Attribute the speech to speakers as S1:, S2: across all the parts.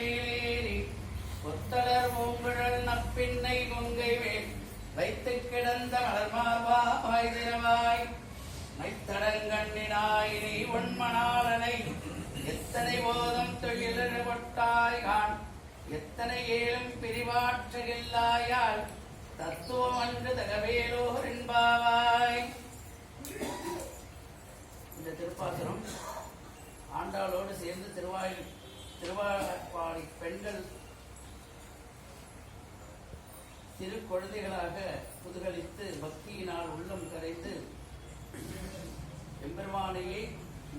S1: மேலேறி கொத்தலர் நப்பின்னை கொங்கை மேல். வைத்து கிடந்த மலர்மார்வா வாய்திரவாய் மைத்தடங்கண்ணினாய் நீ உண்மணாளனை. எத்தனை போதும் தொழிலர் கொட்டாய் எத்தனை ஏழும் பிரிவாற்றகில்லாயால். தத்துவம் அன்று தகவேலோர் என்பாவா இந்த திருப்பாசுரம் ஆண்டாளோடு சேர்ந்து திருவாயு திருவாப்பாடி பெண்கள் சிறு குழந்தைகளாக புதுகலித்து பக்தியினால் உள்ளம் கரைந்து எம்பெருமானையே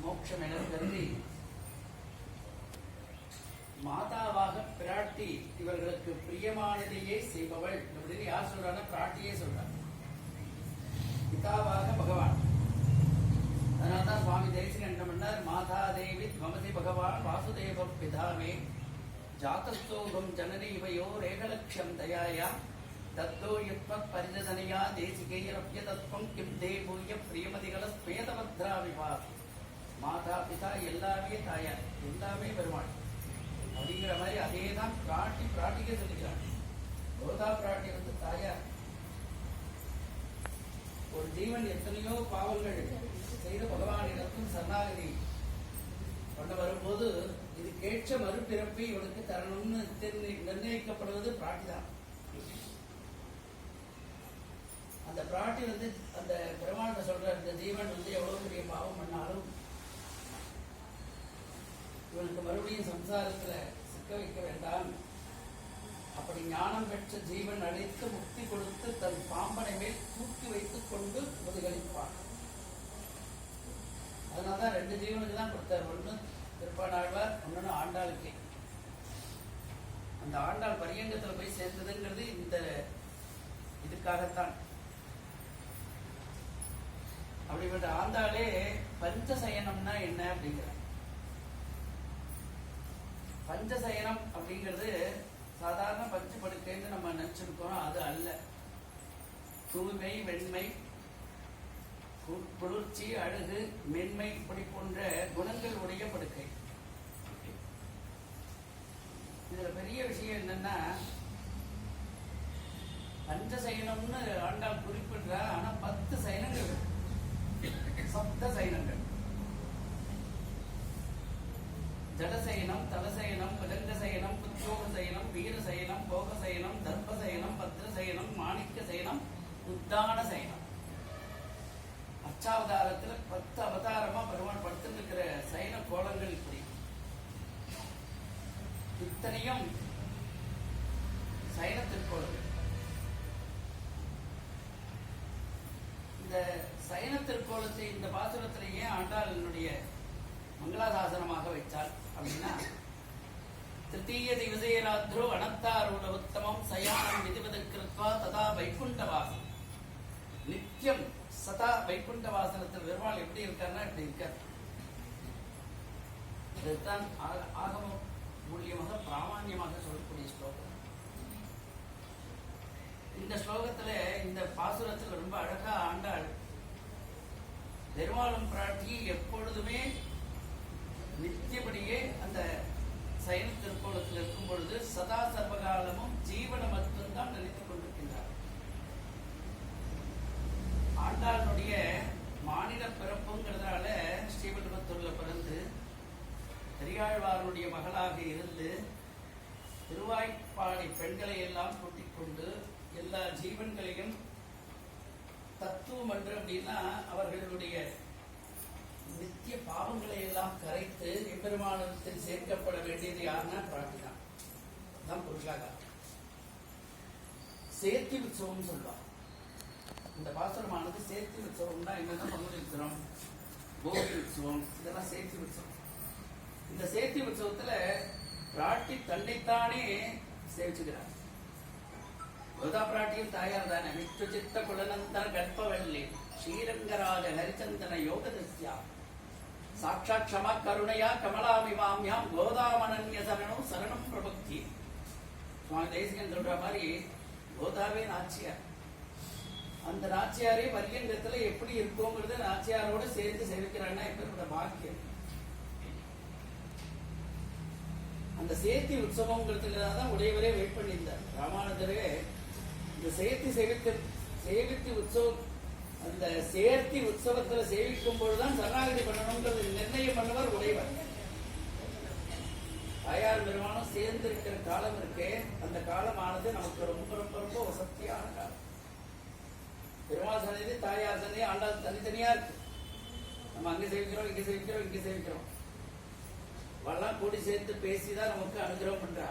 S1: மோட்சம் என கருதி மாதாவாக பிராட்டி இவர்களுக்கு பிரியமானதையே செய்பவள் அப்படின்னு யார் சொல்றாங்க பிராட்டியே சொல்றாங்க பிதாவாக பகவான். அதனால்தான் சுவாமி தேசிகன் என்ன பண்ணார்? மாதா தேவி மமதி பகவான் வாசுதேவ பிதாமே ஜாத்தஸ்தோகம் ஜனனி இவையோ ரேகலட்சம் தயாயா. தத்தோ யுத்மத் பரிததனையா தேசிகேயரப்ய தத்வம் கிம் தே பிரியமதிகள ஸ்வேதபத்ரா மாதா பிதா எல்லாமே தாயார் எல்லாமே பெருமாள். அப்படிங்கிற மாதிரி அதே தான் பிராட்டி பிராட்டிக்கே சொல்லிக்கிறாங்க. கோதா பிராட்டி வந்து தாயார். ஒரு ஜீவன் எத்தனையோ பாவங்கள் செய்த பகவானிடத்தும் சரணாகதி வரும்போது இது கேட்ச மறுபிறப்பை இவனுக்கு தரணும்னு நிர்ணயிக்கப்படுவது பிராட்டி தான் அந்த பிராட்டி வந்து அந்த பெருமாள்கிட்ட சொல்ற இந்த ஜீவன் வந்து எவ்வளவு பெரிய பாவம் பண்ணாலும் இவனுக்கு மறுபடியும் சம்சாரத்துல சிக்க வைக்க வேண்டாம். அப்படி ஞானம் பெற்ற ஜீவன் அழைத்து முக்தி கொடுத்து தன் பாம்பனை மேல் தூக்கி வைத்துக் கொண்டு முதுகளிப்பான் அதனாலதான் ரெண்டு ஜீவனுக்கு தான் கொடுத்தார். ஒண்ணு திருப்பாடாழ்வார் ஒன்னு ஆண்டாளுக்கு. அந்த ஆண்டாள் பரியங்கத்துல போய் சேர்ந்ததுங்கிறது இந்த இதுக்காகத்தான். அப்படிப்பட்ட ஆண்டாளே பஞ்சசயனம்னா என்ன அப்படிங்கிறார். பஞ்சசயனம் அப்படிங்கிறது சாதாரண பஞ்சு படுக்கைன்னு நம்ம நினைச்சிருக்கோம் அது அல்ல. தூய்மை வெண்மை குளிர்ச்சி அழகு மென்மை இப்படி போன்ற குணங்கள் உடைய படுக்கை. இதுல பெரிய விஷயம் என்னன்னா பஞ்ச அத்தனையும் சயன இந்த சயனத்திற்கோளத்தை இந்த பாசுரத்திலேயே ஏன் என்னுடைய மங்களாசாசனமாக வைத்தார் அப்படின்னா திருத்தீய விஜயராத்ரோ அனத்தாரூட உத்தமம் சயானம் விதிவதற்கிருத்வா ததா வைகுண்ட வாசனம் நித்தியம் சதா வைகுண்ட வாசனத்தில் பெருமாள் எப்படி இருக்காருன்னா இப்படி இருக்கார். இதுதான் ஆ- மூலியமாக பிராமான்யமாக சொல்லக்கூடிய ஸ்லோகம். இந்த ஸ்லோகத்துல இந்த பாசுரத்துல ரொம்ப அழகா ஆண்டாள் பெருமாளும் பிராட்டி எப்பொழுதுமே பெரியாழ்வாருடைய மகளாக இருந்து திருவாய்ப்பாடி பெண்களை எல்லாம் கூட்டிக் கொண்டு எல்லா ஜீவன்களையும் தத்துவம் என்று அப்படின்னா அவர்களுடைய நித்திய பாவங்களை எல்லாம் கரைத்து எம்பெருமானத்தில் சேர்க்கப்பட வேண்டியது யாருன்னா பிரார்த்திதான் தான். புருஷாகாரம் சேர்த்தி உற்சவம் சொல்லுவாங்க. இந்த பாசுரமானது சேர்த்தி உற்சவம்னா என்னென்ன பங்குனி உற்சவம்? கோபி உற்சவம். இதெல்லாம் சேர்த்தி உற்சவம். இந்த சேர்த்தி உற்சவத்துல பிராட்டி தன்னைத்தானே சேவிச்சுக்கிறார். கோதா பிராட்டியும் தாயார் தானே? வித்து சித்த குலநந்தன கற்பவல்லி. ஸ்ரீரங்கராஜ ஹரிச்சந்தன யோக தஸ்யா சாட்சாத் க்ஷமா கருணையா கமலாபிமாமியாம் கோதாமனன்ய சரணம் சரணம் பிரபக்தி. சுவாமி தேசிகன் சொல்ற மாதிரி கோதாவே நாச்சியார். அந்த நாச்சியாரே வரியங்கத்துல எப்படி இருக்கோங்கிறத நாச்சியாரோட சேர்ந்து சேவிக்கிறான்னா எப்பேற்பட்ட பாக்கியம். அந்த சேர்த்தி உற்சவங்கிறதுக்காக தான் உடையவரே வெயிட் பண்ணியிருந்தார். ராமானந்தரே இந்த சேர்த்தி சேவித்து சேவித்து உற்சவம் அந்த சேர்த்தி உற்சவத்தில் சேவிக்கும் பொழுதுதான் சரணாகதி பண்ணணுங்கிறது நிர்ணயம் பண்ணவர் உடையவர். தாயார் பெருமானும் சேர்ந்து இருக்கிற காலம் இருக்கு அந்த காலமானது நமக்கு ரொம்ப ரொம்ப ரொம்ப வசதியான காலம். பெருமாள் சன்னதி தாயார் சன்னதி ஆண்டாள் தனித்தனியா இருக்கு. நம்ம அங்க சேவிக்கிறோம் இங்க சேவிக்கிறோம் இங்க சேவிக்கிறோம். வல்லாம் கூடி சேர்ந்து பேசிதான் நமக்கு அனுகிரகம் பண்றா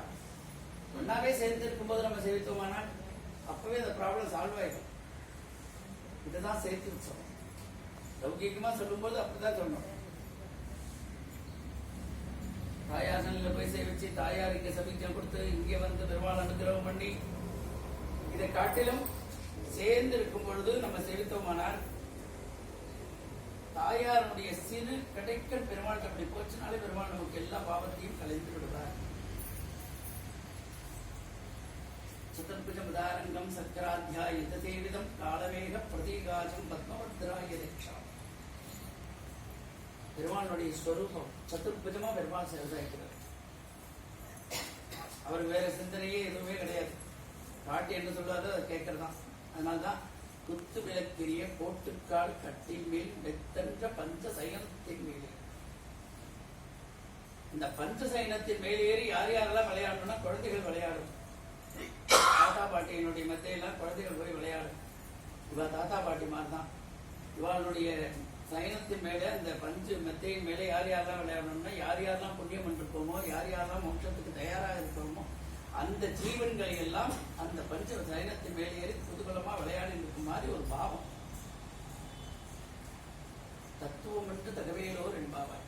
S1: ஒன்னாவே சேர்ந்து இருக்கும்போது நம்ம சேவித்தோமானால் அப்பவே அந்த ப்ராப்ளம் சால்வ் ஆயிடும். இதுதான் சேர்த்து உற்சவம் லௌகீகமா சொல்லும்போது அப்படிதான் சொல்லணும் தாயார் நல்ல போய் சேவிச்சு தாயார் இங்க சபிக்கம் கொடுத்து இங்கே வந்து பெருமாள் அனுகிரகம் பண்ணி இதை காட்டிலும் சேர்ந்து இருக்கும் பொழுது நம்ம செலுத்தோமானால் தாயாருடைய சிறு கிடைக்க பெருமாள் அப்படி போச்சுனாலே பெருமாள் நமக்கு எல்லா பாவத்தையும் கலைந்து விடுவார். சதுர்புஜம் உதாரங்கம் சக்கராத்தியாய சேவிதம் காலவேக பிரதீகாஜம் பத்மபத்ராய ரட்சம் பெருமானுடைய ஸ்வரூபம் சதுர்புஜமா பெருமாள் சேவைக்கிறார் அவர் வேற சிந்தனையே எதுவுமே கிடையாது. பாட்டி என்ன சொல்றாரோ அதை கேட்கறதான். அதனால்தான் குத்து விளக்கிரிய கோட்டுக்கால் கட்டில் மேல் மெத்தன்ற பஞ்சசயனத்தின் மேலே. இந்த பஞ்சசயனத்தின் மேல் ஏறி யார் யாரெல்லாம் விளையாடணும்னா குழந்தைகள் விளையாடும். தாத்தா பாட்டியினுடைய மெத்தையெல்லாம் குழந்தைகள் போய் விளையாடும். இவ தாத்தா பாட்டி மாதிரி தான் இவாளுடைய சயனத்தின் மேலே அந்த பஞ்சு மெத்தையின் மேலே யார் யாரெல்லாம் விளையாடணும்னா யார் யாரெல்லாம் புண்ணியம் பண்ணிருக்கோமோ யார் யாரெல்லாம் மோட்சத்துக்கு தயாராக இருக்கிறோமோ அந்த ஜீவன்களை எல்லாம் அந்த பஞ்ச சயனத்தின் மேலே ஏறி குதூகலமா விளையாடி இருக்கும் மாதிரி ஒரு பாவம். தத்துவம் என்று தகவையிலோர் என்பாவாய்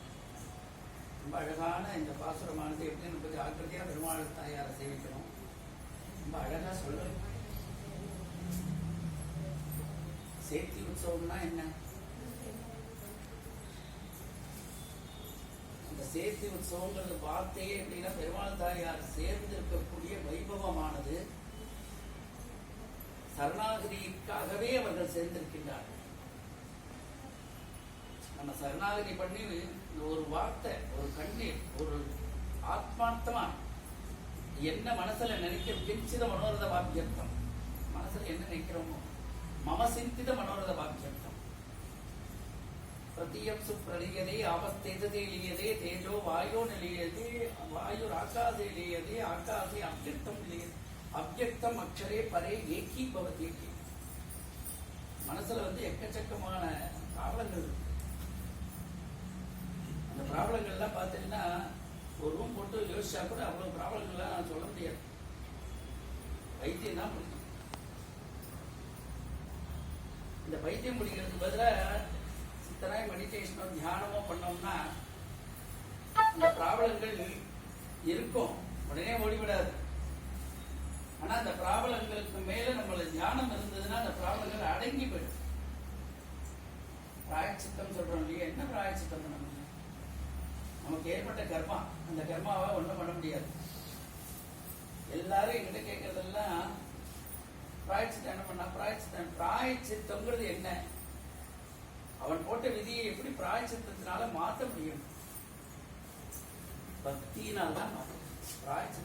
S1: ரொம்ப அழகான இந்த பாசுரமானது எப்படி நம்ம ஜாக்கிரதையா பெருமாள் தாயாரை சேவிக்கணும்? ரொம்ப அழகா சொல்லணும். சேர்த்தி உற்சவம்னா என்ன? அந்த சேர்த்தி உற்சவங்கிறது வார்த்தையே எப்படின்னா பெருமாள் தாயார் சேர்ந்து இருக்கக்கூடிய வைபவமானது சரணாகதிக்காகவே அவர்கள் சேர்ந்திருக்கின்றார்கள். நம்ம சரணாகதி பண்ணி இந்த ஒரு வார்த்தை ஒரு கண்ணீர் ஒரு ஆத்மார்த்தமா என்ன மனசுல நினைக்க கிஞ்சித மனோரத வாக்கியர்த்தம். மனசுல என்ன நினைக்கிறோமோ? மம சிந்தித மனோரத வாக்கியர்த்தம். பிரதியம் சுப்ரலியதே ஆபஸ்தேதே தேஜோ வாயோ நிலையதே வாயு ஆகாசே லீயதே ஆகாசே அவ்யக்தம் லீயதே அக்ஷரே பரே ஏக்கி பவதி மனசுல வந்து எக்கச்சக்கமான ப்ராப்ளங்கள் இருக்கு. அந்த ப்ராப்ளங்கள்லாம் பார்த்தீங்கன்னா ஒரு ரூம் போட்டு யோசிச்சா கூட அவ்வளவு ப்ராப்ளங்கள்லாம் சொல்ல முடியாது. வைத்தியம் தான் முடியும் இந்த பைத்தியம் பிடிக்கிறதுக்கு பதிலாக சித்தராய் மெடிடேஷனோ தியானமோ பண்ணோம்னா இந்த ப்ராப்ளங்கள் இருக்கும். உடனே ஓடிவிடாது. ஆனா அந்த ப்ராப்ளங்களுக்கு மேல நம்மள தியானம் இருந்ததுன்னா அந்த ப்ராப்ளங்கள் அடங்கி போயிடும். பிராயச்சித்தம் சொல்றோம் இல்லையா? என்ன பிராயச்சித்தம் பண்ண முடியும் நமக்கு ஏற்பட்ட கர்மா. அந்த கர்மாவை ஒண்ணும் பண்ண முடியாது. எல்லாரும் என்கிட்ட கேட்கறதெல்லாம் பிராயச்சித்தம் என்ன பண்ணா? பிராயச்சித்தம் பிராயச்சித்தம்ங்கிறது என்ன? அவன் போட்ட விதியை எப்படி பிராயச்சித்தத்தினால மாத்த முடியும்? பக்தியினால் தான் மாத்த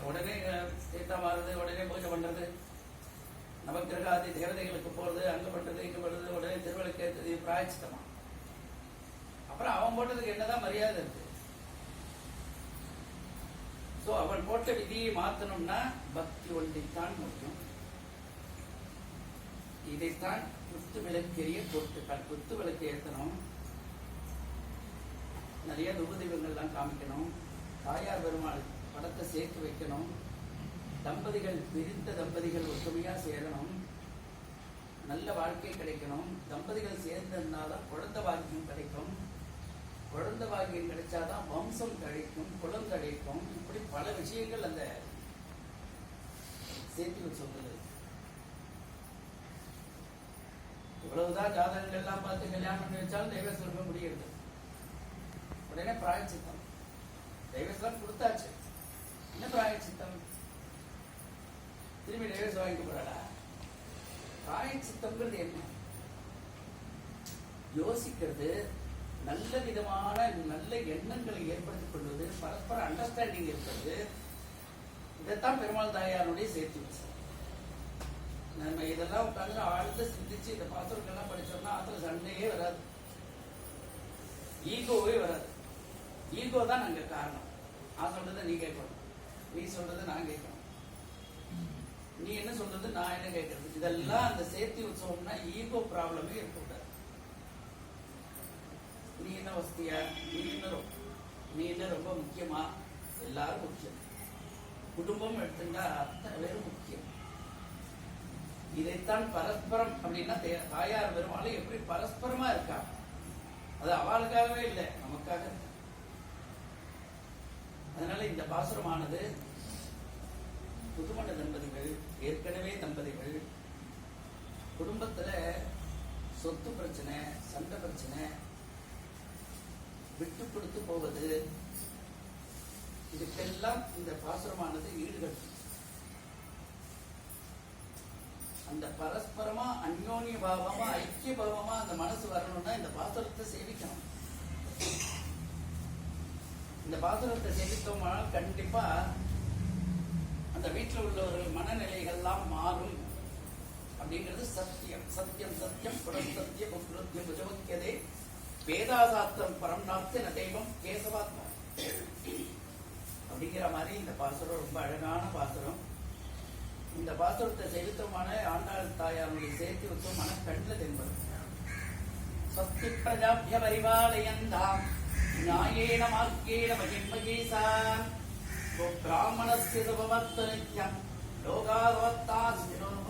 S1: உடனே அஹ், தீர்த்தம் உடனே பூஜை பண்றது நவக்கிரகாதி தேவதைகளுக்கு போறது அங்க பண்றது இங்க பண்றது உடனே திருவிளக்கு ஏற்றது இது பிராயச்சித்தமா? அப்புறம் அவன் போட்டதுக்கு என்னதான் மரியாதை இருக்கு? சோ அவன் போட்ட விதியை மாத்தணும்னா பக்தி ஒன்றைத்தான் முக்கியம். இதைத்தான் குத்து விளக்கெரிய பொருட்கள் குத்து விளக்கு ஏற்றணும் நிறைய துபதீபங்கள்லாம் காமிக்கணும். தாயார் பெருமாள் படத்தை சேர்த்து வைக்கணும். தம்பதிகள் பிரிந்த தம்பதிகள் ஒற்றுமையா சேரணும். நல்ல வாழ்க்கை கிடைக்கணும். தம்பதிகள் சேர்ந்திருந்தாதான் குழந்தை பாக்கியம் கிடைக்கும். குழந்தை பாக்கியம் கிடைச்சாதான் வம்சம் கிடைக்கும் குளம் கிடைக்கும் இப்படி பல விஷயங்கள் அந்த சேர்த்து சொல்றது இவ்வளவுதான் ஜாதகங்கள் எல்லாம் பார்த்து கல்யாணம் பண்ணி வச்சாலும் தெய்வ சொல்ல முடியுது உடனே பிராயச்சித்தம். தெய்வஸ்லாம் கொடுத்தாச்சு. என்ன பிராயச்சித்தம்? திரும்பி டைவர்ஸ் வாங்கிக்க போறாடா பிராயச்சித்தம்ங்கிறது என்ன? யோசிக்கிறது நல்ல விதமான நல்ல எண்ணங்களை ஏற்படுத்திக் கொள்வது பரஸ்பர அண்டர்ஸ்டாண்டிங் இருக்கிறது இதைத்தான் பெருமாள் தாயாருடைய சேர்த்து வச்சது. நம்ம இதெல்லாம் உட்காந்து ஆழ்ந்து சிந்திச்சு இந்த பாத்திரங்கள்லாம் படிச்சோம்னா அதுல சண்டையே வராது. ஈகோவே வராது. ஈகோ தான் நாங்க காரணம். நான் சொல்றதை நீ கேட்கணும். நீ சொல்றதை நான் கேட்கணும். நீ என்ன சொல்றது நான் என்ன கேட்கறது? இதெல்லாம் அந்த சேர்த்தி உற்சவம்னா ஈகோ ப்ராப்ளமே இருக்கக்கூடாது. நீ என்ன வசதியா? நீ என்ன ரொம்ப நீ என்ன ரொம்ப முக்கியமா? எல்லாரும் முக்கியம். குடும்பம் எடுத்துட்டா அத்தனை பேரும் முக்கியம். இதைத்தான் பரஸ்பரம் அப்படின்னா தாயார் பெருமாள் எப்படி பரஸ்பரமா இருக்கா? அது அவளுக்காகவே இல்லை நமக்காக. அதனால இந்த பாசுரமானது புதுமண தம்பதிகள் ஏற்கனவே தம்பதிகள் குடும்பத்துல சொத்து பிரச்சனை சண்டை பிரச்சனை விட்டு கொடுத்து போவது இதுக்கெல்லாம் இந்த பாசுரமானது ஈடுகட்டும் அந்த பரஸ்பரமா அந்யோன்ய பாவமா ஐக்கிய பாவமா அந்த மனசு வரணும்னா இந்த பாசுரத்தை சேவிக்கணும். இந்த பாசுரத்தை சேவித்தோம்னால் கண்டிப்பா அந்த வீட்டில் உள்ளவர்கள் மனநிலைகள்லாம் மாறும் அப்படிங்கிறது சத்தியம். சத்தியம் சத்தியம் புடம் சத்தியம் உக்ருத்தியம் உஜமுக்கியதே வேதாசாத்திரம் பரம் நாத்தின தெய்வம் கேசவாத்மா. அப்படிங்கிற மாதிரி இந்த பாசுரம் ரொம்ப அழகான பாசுரம். இந்த பாசுரத்தை செலுத்தமான ஆண்டாள் தாயாருடைய சேர்த்து வச்ச மன கண்ணில் தென்படும் சக்தி பிரஜாபிய பரிபாலயந்தாம். நியாயேன மார்க்கேன மகிமகேசா. பிராமணஸ்ய சுபவத்து நித்யம் லோகாவத்தாஸ்மினோ பவந்து